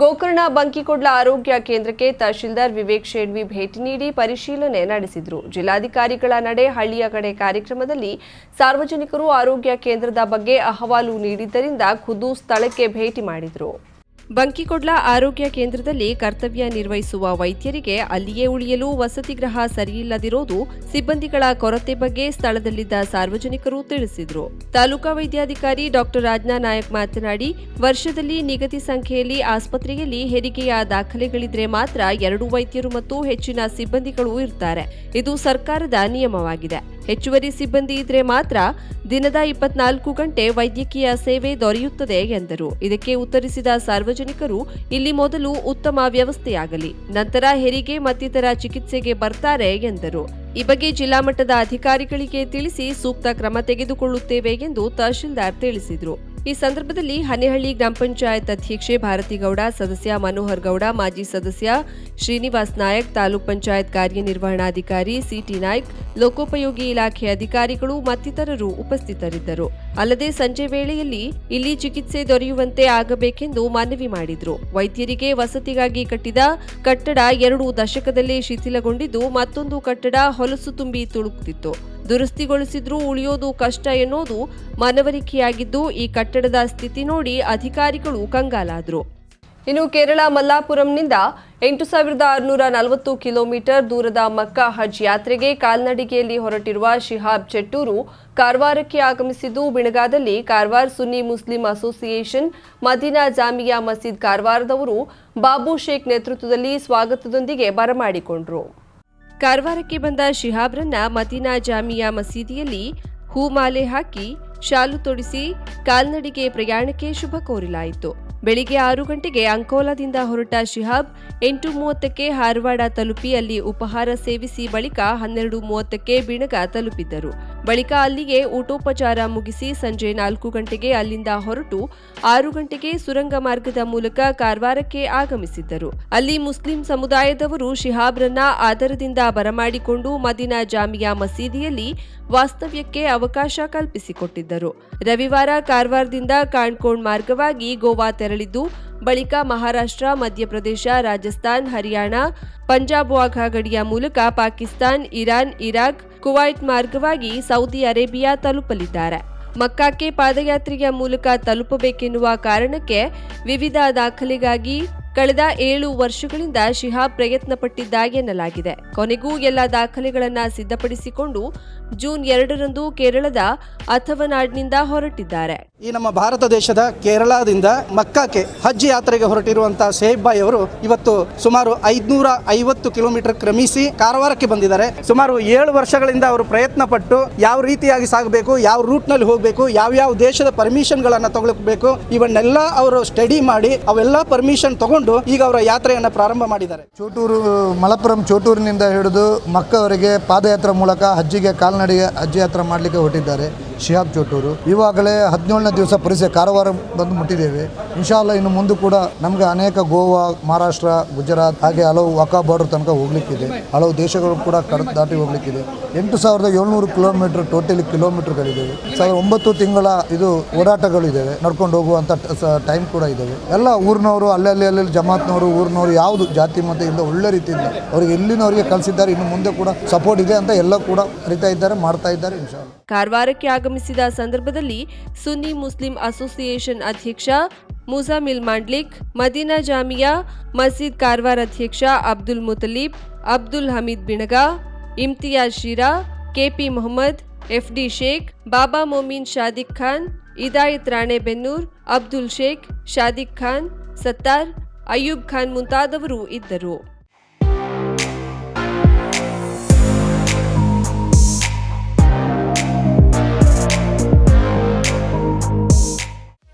ಗೋಕರ್ಣ ಬಂಕಿಕೊಡ್ಲ ಆರೋಗ್ಯ ಕೇಂದ್ರಕ್ಕೆ ತಹಶೀಲ್ದಾರ್ ವಿವೇಕ್ ಶೇಡ್ವಿ ಭೇಟಿ ನೀಡಿ ಪರಿಶೀಲನೆ ನಡೆಸಿದರು. ಜಿಲ್ಲಾಧಿಕಾರಿಗಳ ನಡೆ ಹಳ್ಳಿಯ ಕಡೆ ಕಾರ್ಯಕ್ರಮದಲ್ಲಿ ಸಾರ್ವಜನಿಕರು ಆರೋಗ್ಯ ಕೇಂದ್ರದ ಬಗ್ಗೆ ಅಹವಾಲು ನೀಡಿದ್ದರಿಂದ ಖುದ್ದು ಸ್ಥಳಕ್ಕೆ ಭೇಟಿ ಮಾಡಿದರು. ಬಂಕಿಕೊಡ್ಲ ಆರೋಗ್ಯ ಕೇಂದ್ರದಲ್ಲಿ ಕರ್ತವ್ಯ ನಿರ್ವಹಿಸುವ ವೈದ್ಯರಿಗೆ ಅಲ್ಲಿಯೇ ಉಳಿಯಲು ವಸತಿ ಗೃಹ ಸರಿಯಿಲ್ಲದಿರೋದು ಸಿಬ್ಬಂದಿಗಳ ಕೊರತೆ ಬಗ್ಗೆ ಸ್ಥಳದಲ್ಲಿದ್ದ ಸಾರ್ವಜನಿಕರು ತಿಳಿಸಿದರು. ತಾಲೂಕಾ ವೈದ್ಯಾಧಿಕಾರಿ ಡಾಕ್ಟರ್ ರಾಜ್ನಾ ನಾಯಕ್ ಮಾತನಾಡಿ, ವರ್ಷದಲ್ಲಿ ನಿಗದಿ ಸಂಖ್ಯೆಯಲ್ಲಿ ಆಸ್ಪತ್ರೆಯಲ್ಲಿ ಹೆರಿಗೆಯ ದಾಖಲೆಗಳಿದ್ರೆ ಮಾತ್ರ ಎರಡು ವೈದ್ಯರು ಮತ್ತು ಹೆಚ್ಚಿನ ಸಿಬ್ಬಂದಿಗಳು ಇರ್ತಾರೆ. ಇದು ಸರ್ಕಾರದ ನಿಯಮವಾಗಿದೆ. ಹೆಚ್ಚುವರಿ ಸಿಬ್ಬಂದಿ ಇದ್ರೆ ಮಾತ್ರ ದಿನದ ಇಪ್ಪತ್ನಾಲ್ಕು ಗಂಟೆ ವೈದ್ಯಕೀಯ ಸೇವೆ ದೊರೆಯುತ್ತದೆ ಎಂದರು. ಇದಕ್ಕೆ ಉತ್ತರಿಸಿದ ಸಾರ್ವಜನಿಕರು, ಇಲ್ಲಿ ಮೊದಲು ಉತ್ತಮ ವ್ಯವಸ್ಥೆಯಾಗಲಿ, ನಂತರ ಹೆರಿಗೆ ಮತ್ತಿತರ ಚಿಕಿತ್ಸೆಗೆ ಬರ್ತಾರೆ ಎಂದರು. ಈ ಬಗ್ಗೆ ಜಿಲ್ಲಾ ಮಟ್ಟದ ಅಧಿಕಾರಿಗಳಿಗೆ ತಿಳಿಸಿ ಸೂಕ್ತ ಕ್ರಮ ತೆಗೆದುಕೊಳ್ಳುತ್ತೇವೆ ಎಂದು ತಹಶೀಲ್ದಾರ್ ತಿಳಿಸಿದರು. ಈ ಸಂದರ್ಭದಲ್ಲಿ ಹನೇಹಳ್ಳಿ ಗ್ರಾಮ ಪಂಚಾಯತ್ ಅಧ್ಯಕ್ಷೆ ಭಾರತಿಗೌಡ, ಸದಸ್ಯ ಮನೋಹರ್ ಗೌಡ, ಮಾಜಿ ಸದಸ್ಯ ಶ್ರೀನಿವಾಸ್ ನಾಯಕ್, ತಾಲೂಕ್ ಪಂಚಾಯತ್ ಕಾರ್ಯನಿರ್ವಹಣಾಧಿಕಾರಿ ಸಿಟಿ ನಾಯ್ಕ್, ಲೋಕೋಪಯೋಗಿ ಇಲಾಖೆ ಅಧಿಕಾರಿಗಳು ಮತ್ತಿತರರು ಉಪಸ್ಥಿತರಿದ್ದರು. ಅಲ್ಲದೆ ಸಂಜೆ ವೇಳೆಯಲ್ಲಿ ಇಲ್ಲಿ ಚಿಕಿತ್ಸೆ ದೊರೆಯುವಂತೆ ಆಗಬೇಕೆಂದು ಮನವಿ ಮಾಡಿದ್ರು. ವೈದ್ಯರಿಗೆ ವಸತಿಗಾಗಿ ಕಟ್ಟಿದ ಕಟ್ಟಡ ಎರಡು ದಶಕದಲ್ಲೇ ಶಿಥಿಲಗೊಂಡಿದ್ದು ಮತ್ತೊಂದು ಕಟ್ಟಡ ಹೊಲಸು ತುಂಬಿ ತುಳುಕುತ್ತಿತ್ತು ದುರಸ್ತಿಗೊಳಿಸಿದ್ರೂ ಉಳಿಯೋದು ಕಷ್ಟ ಎನ್ನುವುದು ಮನವರಿಕೆಯಾಗಿದ್ದು ಈ ಕಟ್ಟಡದ ಸ್ಥಿತಿ ನೋಡಿ ಅಧಿಕಾರಿಗಳು ಕಂಗಾಲಾದರು. ಇನ್ನು ಕೇರಳ ಮಲ್ಲಾಪುರಂನಿಂದ ಎಂಟು ಸಾವಿರದ ಆರುನೂರ ನಲವತ್ತು ಕಿಲೋಮೀಟರ್ ದೂರದ ಮಕ್ಕಾ ಹಜ್ ಯಾತ್ರೆಗೆ ಕಾಲ್ನಡಿಗೆಯಲ್ಲಿ ಹೊರಟಿರುವ ಶಿಹಾಬ್ ಚೆಟ್ಟೂರು ಕಾರವಾರಕ್ಕೆ ಆಗಮಿಸಿದ್ದು ಬಿಣಗಾದಲ್ಲಿ ಕಾರವಾರ ಸುನ್ನಿ ಮುಸ್ಲಿಂ ಅಸೋಸಿಯೇಷನ್, ಮದೀನಾ ಜಾಮಿಯಾ ಮಸೀದ್ ಕಾರವಾರದವರು ಬಾಬು ಶೇಖ್ ನೇತೃತ್ವದಲ್ಲಿ ಸ್ವಾಗತದೊಂದಿಗೆ ಬರಮಾಡಿಕೊಂಡರು. ಕಾರವಾರಕ್ಕೆ ಬಂದ ಶಿಹಾಬ್ರನ್ನ ಮದೀನಾ ಜಾಮಿಯಾ ಮಸೀದಿಯಲ್ಲಿ ಹೂಮಾಲೆ ಹಾಕಿ ಶಾಲು ತೊಡಿಸಿ ಕಾಲ್ನಡಿಗೆ ಪ್ರಯಾಣಕ್ಕೆ ಶುಭ ಕೋರಲಾಯಿತು. ಬೆಳಿಗ್ಗೆ ಆರು ಗಂಟೆಗೆ ಅಂಕೋಲಾದಿಂದ ಹೊರಟ ಶಿಹಾಬ್ ಎಂಟು ಮೂವತ್ತಕ್ಕೆ ಹಾರವಾಡ ತಲುಪಿ ಅಲ್ಲಿ ಉಪಹಾರ ಸೇವಿಸಿ ಬಳಿಕ ಹನ್ನೆರಡು ಮೂವತ್ತಕ್ಕೆ ಬಿಣಗ ತಲುಪಿದ್ದರು. ಬಳಿಕ ಅಲ್ಲಿಗೆ ಊಟೋಪಚಾರ ಮುಗಿಸಿ ಸಂಜೆ ನಾಲ್ಕು ಗಂಟೆಗೆ ಅಲ್ಲಿಂದ ಹೊರಟು ಆರು ಗಂಟೆಗೆ ಸುರಂಗ ಮಾರ್ಗದ ಮೂಲಕ ಕಾರವಾರಕ್ಕೆ ಆಗಮಿಸಿದ್ದರು. ಅಲ್ಲಿ ಮುಸ್ಲಿಂ ಸಮುದಾಯದವರು ಶಿಹಾಬ್ರನ್ನ ಆದರದಿಂದ ಬರಮಾಡಿಕೊಂಡು ಮದಿನ ಜಾಮಿಯಾ ಮಸೀದಿಯಲ್ಲಿ ವಾಸ್ತವ್ಯಕ್ಕೆ ಅವಕಾಶ ಕಲ್ಪಿಸಿಕೊಟ್ಟಿದ್ದರು. ರವಿವಾರ ಕಾರವಾರದಿಂದ ಕಾಣ್ಕೋಣ್ ಮಾರ್ಗವಾಗಿ ಗೋವಾ ತೆರಳಿದ್ದು ಬಳಿಕ ಮಹಾರಾಷ್ಟ್ರ, ಮಧ್ಯಪ್ರದೇಶ, ರಾಜಸ್ಥಾನ್, ಹರಿಯಾಣ, ಪಂಜಾಬ್ ವಾಘಾ ಗಡಿಯ ಮೂಲಕ ಪಾಕಿಸ್ತಾನ್, ಇರಾನ್, ಇರಾಕ್ ಕುವೈಟ್ ಮಾರ್ಗವಾಗಿ ಸೌದಿ ಅರೇಬಿಯಾ ತಲುಪಲಿದ್ದಾರೆ. ಮಕ್ಕಾಕ್ಕೆ ಪಾದಯಾತ್ರೆಯ ಮೂಲಕ ತಲುಪಬೇಕೆನ್ನುವ ಕಾರಣಕ್ಕೆ ವಿವಿಧ ದಾಖಲೆಗಾಗಿ ಕಳೆದ ಏಳು ವರ್ಷಗಳಿಂದ ಶಿಹಾಬ್ ಪ್ರಯತ್ನ ಪಟ್ಟಿದ್ದಾಗಿ ಎನ್ನಲಾಗಿದೆ. ಕೊನೆಗೂ ಎಲ್ಲ ದಾಖಲೆಗಳನ್ನು ಸಿದ್ಧಪಡಿಸಿಕೊಂಡು ಜೂನ್ ಎರಡರಂದು ಕೇರಳದ ಅಥವನಾಡ್ನಿಂದ ಹೊರಟಿದ್ದಾರೆ. ಈ ನಮ್ಮ ಭಾರತ ದೇಶದ ಕೇರಳದಿಂದ ಮಕ್ಕಾಕ್ಕೆ ಹಜ್ ಯಾತ್ರೆಗೆ ಹೊರಟಿರುವಂತಹ ಸೇಬ್ ಬಾಯ್ ಅವರು ಇವತ್ತು ಸುಮಾರು ಐದ್ನೂರ ಐವತ್ತು ಕಿಲೋಮೀಟರ್ ಕ್ರಮಿಸಿ ಕಾರವಾರಕ್ಕೆ ಬಂದಿದ್ದಾರೆ. ಸುಮಾರು ಏಳು ವರ್ಷಗಳಿಂದ ಅವರು ಪ್ರಯತ್ನ ಪಟ್ಟು ಯಾವ ರೀತಿಯಾಗಿ ಸಾಗಬೇಕು, ಯಾವ ರೂಟ್ನಲ್ಲಿ ಹೋಗಬೇಕು ಯಾವ್ಯಾವ ದೇಶದ ಪರ್ಮಿಷನ್ಗಳನ್ನು ತಗೊಳ್ಬೇಕು, ಇವನ್ನೆಲ್ಲ ಅವರು ಸ್ಟಡಿ ಮಾಡಿ, ಅವೆಲ್ಲ ಪರ್ಮಿಷನ್ ತಗೊಂಡು ಈಗ ಅವರ ಯಾತ್ರೆಯನ್ನು ಪ್ರಾರಂಭ ಮಾಡಿದ್ದಾರೆ. ಚೋಟೂರು ಮಲಪುರಂ ಚೋಟೂರಿನಿಂದ ಹಿಡಿದು ಮಕ್ಕವರಿಗೆ ಪಾದಯಾತ್ರೆ ಮೂಲಕ ಹಜ್ಜಿಗೆ ಕಾಲ್ನಡಿಗೆ ಅಜ್ಜಿ ಯಾತ್ರೆ ಮಾಡಲಿಕ್ಕೆ ಹೊರಟಿದ್ದಾರೆ. ಶಿಹಾಬ್ ಚೋಟೂರು. ಇವಾಗಲೇ ಹದಿನೇಳನೇ ದಿವಸ ಪರಿಸರ ಕಾರವಾರ ಬಂದು ಮುಟ್ಟಿದ್ದೇವೆ. ಇನ್ಶಾಲ್ಲ ಇನ್ನು ಮುಂದೆ ಕೂಡ ನಮಗೆ ಅನೇಕ ಗೋವಾ, ಮಹಾರಾಷ್ಟ್ರ, ಗುಜರಾತ್ ಹಾಗೆ ಹಲವು ವಕಾ ಬಾರ್ಡರ್ ತನಕ ಹೋಗ್ಲಿಕ್ಕಿದೆ. ಹಲವು ದೇಶಗಳು ಕೂಡ ಕಡ ದಾಟಿ ಹೋಗ್ಲಿಕ್ಕಿದೆ. ಎಂಟು ಸಾವಿರದ ಏಳ್ನೂರು ಕಿಲೋಮೀಟರ್ ಟೋಟಲಿ ಕಿಲೋಮೀಟರ್ಗಳಿದ್ದಾವೆ. ಸಾವಿರದ ಒಂಬತ್ತು ತಿಂಗಳ ಇದು ಓಡಾಟಗಳಿದ್ದಾವೆ ನಡ್ಕೊಂಡು ಹೋಗುವಂಥ ಟೈಮ್ ಕೂಡ ಇದ್ದಾವೆ. ಎಲ್ಲ ಊರಿನವರು, ಅಲ್ಲಲ್ಲಿ ಅಲ್ಲಲ್ಲಿ ಜಮಾತ್ನವರು, ಊರಿನವರು ಯಾವುದು ಜಾತಿ ಮತ ಇಲ್ಲ ಒಳ್ಳೆ ರೀತಿಯಿಂದ ಅವ್ರಿಗೆ ಎಲ್ಲಿನವರಿಗೆ ಕಲಿಸಿದ್ದಾರೆ ಇನ್ನು ಮುಂದೆ ಕೂಡ ಸಪೋರ್ಟ್ ಇದೆ ಅಂತ ಎಲ್ಲ ಕೂಡ ಕರಿತಾ ಇದ್ದಾರೆ, ಮಾಡ್ತಾ ಇದ್ದಾರೆ ಕಾರವಾರಕ್ಕೆ ಆಗಮಿಸಿದ ಸಂದರ್ಭದಲ್ಲಿ ಸುನ್ನಿ ಮುಸ್ಲಿಂ ಅಸೋಸಿಯೇಷನ್ ಅಧ್ಯಕ್ಷ ಮುಜಾಮಿಲ್ ಮಾಂಡ್ಲಿಕ್, ಮದೀನಾ ಜಾಮಿಯಾ, ಮಸೀದ್ ಕಾರ್ವಾರ್ ಅಧ್ಯಕ್ಷ ಅಬ್ದುಲ್ ಮುತಲೀಬ್, ಅಬ್ದುಲ್ ಹಮೀದ್ ಬಿಣಗ, ಇಮ್ತಿಯಾಜ್ ಶಿರಾ, ಕೆಪಿ ಮೊಹಮ್ಮದ್ ಎಫ್ಡಿ ಶೇಖ್, ಬಾಬಾ ಮೊಮೀನ್ ಶಾದಿಕ್ ಖಾನ್ ಇದಾಯತ್ ರಾಣೆಬೆನ್ನೂರ್ ಅಬ್ದುಲ್ ಶೇಖ್, ಶಾದಿಕ್ ಖಾನ್, ಸತ್ತಾರ್, ಅಯ್ಯೂಬ್ ಖಾನ್ ಮುಂತಾದವರು ಇದ್ದರು.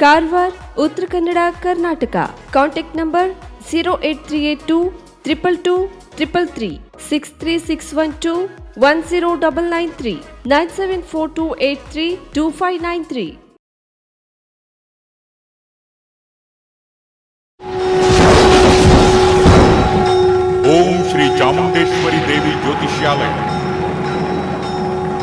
Karwar Uttara Kannada Karnataka contact number zero eight three eight two triple two triple three six three six one two one zero double nine three nine seven four two eight three two five nine three Om Shri Chamundeshwari Devi ಜ್ಯೋತಿಷ್ಯಾಲಯ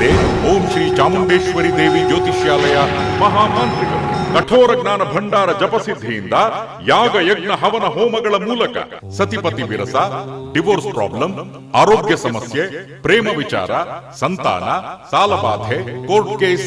ಅದೇ ಓಂ ಶ್ರೀ ಚಾಮುಂಡೇಶ್ವರಿ ದೇವಿ ಜ್ಯೋತಿಷ್ಯಾಲಯ ಮಹಾಮಾಂತ್ರಿಕರು ಕಠೋರ ಜ್ಞಾನ ಭಂಡಾರ ಜಪಸಿದ್ಧಿಯಿಂದ ಯಾಗ ಯಜ್ಞ ಹವನ ಹೋಮಗಳ ಮೂಲಕ ಸತಿಪತಿ ವಿರಸ divorce problem ಆರೋಗ್ಯ ಸಮಸ್ಯೆ, ಪ್ರೇಮ ವಿಚಾರ, ಸಂತಾನ, ಸಾಲಬಾಧೆ ಕೋರ್ಟ್ ಕೇಸ್